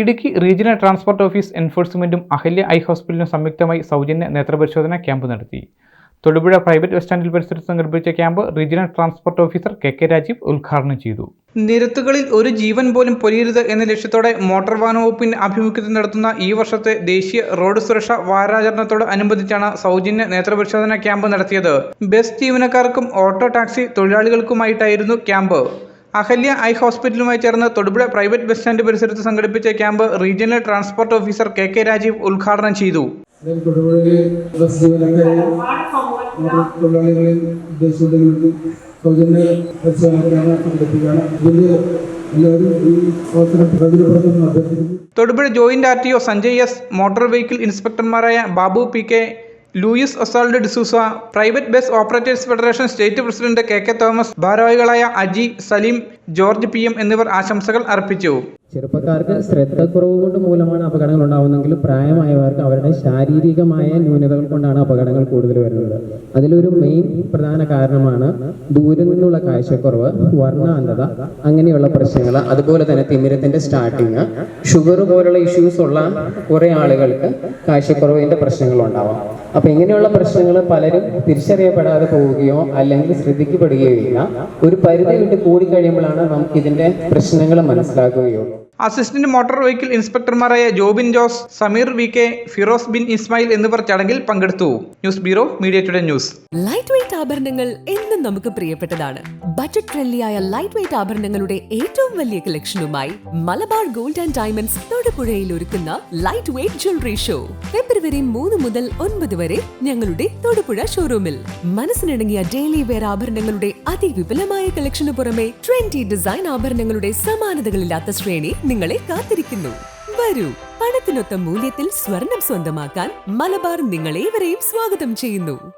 Idukki regional transport office എൻഫോഴ്സ്മെന്റും Ahalya eye ഹോസ്പിറ്റലും സംയുക്തമായി സൗജന്യ നേത്രപരിശോധന ക്യാമ്പ് നടത്തി. തൊടുപുഴ പ്രൈവറ്റ് ബസ് സ്റ്റാൻഡിൽ പരിസരത്ത് സംഘടിപ്പിച്ച camp regional transport officer K K Rajeev ഉദ്ഘാടനം ചെയ്തു. നിരത്തുകളിൽ ഒരു ജീവൻ പോലും പൊലിയരുത് എന്ന ലക്ഷ്യത്തോടെ മോട്ടോർ വാഹന വകുപ്പിന്റെ ആഭിമുഖ്യത്തിൽ നടത്തുന്ന ഈ വർഷത്തെ ദേശീയ റോഡ് സുരക്ഷാ വാരാചരണത്തോട് അനുബന്ധിച്ചാണ് സൗജന്യ നേത്രപരിശോധന ക്യാമ്പ് നടത്തിയത്. ബസ് ജീവനക്കാർക്കും ഓട്ടോ ടാക്സി തൊഴിലാളികൾക്കുമായിട്ടായിരുന്നു ക്യാമ്പ്. അഹല്യ ഐ ഹോസ്പിറ്റലുമായി ചേർന്ന് തൊടുപുഴ പ്രൈവറ്റ് ബസ് സ്റ്റാൻഡ് പരിസരത്ത് സംഘടിപ്പിച്ച camp regional transport officer K K Rajeev ഉദ്ഘാടനം ചെയ്തു. Thodupuzha joint R T O Sanjay S motor vehicle ഇൻസ്പെക്ടർമാരായ Babu P K Louis Oswald D'Souza private bus operators federation state president K K Thomas ഭാരവാഹികളായ Aji Saleem George P M എന്നിവർ ആശംസകൾ അർപ്പിച്ചു. ചെറുപ്പക്കാർക്ക് ശ്രദ്ധക്കുറവ് കൊണ്ട് മൂലമാണ് അപകടങ്ങൾ ഉണ്ടാവുന്നെങ്കിൽ പ്രായമായവർക്ക് അവരുടെ ശാരീരികമായ ന്യൂനതകൾ കൊണ്ടാണ് അപകടങ്ങൾ കൂടുതൽ വരുന്നത്. അതിലൊരു മെയിൻ പ്രധാന കാരണമാണ് ദൂരെ നിന്നുള്ള കാഴ്ചക്കുറവ് വർണാന്തത അങ്ങനെയുള്ള പ്രശ്നങ്ങൾ. അതുപോലെ തന്നെ തിമിരത്തിന്റെ സ്റ്റാർട്ടിങ് ഷുഗർ പോലുള്ള ഇഷ്യൂസ് ഉള്ള കുറേ ആളുകൾക്ക് കാഴ്ചക്കുറവിന്റെ പ്രശ്നങ്ങൾ ഉണ്ടാവാം. അപ്പൊ ഇങ്ങനെയുള്ള പ്രശ്നങ്ങൾ പലരും തിരിച്ചറിയപ്പെടാതെ പോവുകയോ അല്ലെങ്കിൽ ശ്രദ്ധിക്കപ്പെടുകയോ ഇല്ല. ഒരു പരിധി വിട്ട് കൂടിക്കഴിയുമ്പോഴാണ് നമുക്ക് ഇതിന്റെ പ്രശ്നങ്ങൾ മനസ്സിലാക്കുകയുള്ളൂ. Assistant motor vehicle ഇൻസ്പെക്ടർമാരായ Jobin Jose Sameer V K Firoz Bin Ismail എന്നിവർ ചടങ്ങിൽ പങ്കെടുത്തു. News bureau media today news. Light weight ആഭരണങ്ങൾ എന്നും നമുക്ക് പ്രിയപ്പെട്ടതാണ്. ബജറ്റ് ഫ്രണ്ട്ലിയായ ലൈറ്റ് വെയിറ്റ് ആഭരണങ്ങളുടെ ഏറ്റവും വലിയ കളക്ഷനുമായി മലബാർ ഗോൾഡ് ആൻഡ് ഡയമണ്ട്സ് തൊടുപുഴയിൽ ഒരുക്കുന്ന light weight jewellery show February മൂന്ന് മുതൽ ഒൻപത് വരെ ഞങ്ങളുടെ തൊടുപുഴ ഷോറൂമിൽ മനസ്സിനിണങ്ങിയ ഡെയിലി വെയർ ആഭരണങ്ങളുടെ അതിവിപുലമായ കളക്ഷന് പുറമെ ട്വന്റി ഡിസൈൻ ആഭരണങ്ങളുടെ സമാനതകളില്ലാത്ത ശ്രേണി നിങ്ങളെ കാത്തിരിക്കുന്നു. വരൂ. പണത്തിനൊത്ത മൂല്യത്തിൽ സ്വർണം സ്വന്തമാക്കാൻ മലബാർ നിങ്ങളേവരെയും സ്വാഗതം ചെയ്യുന്നു.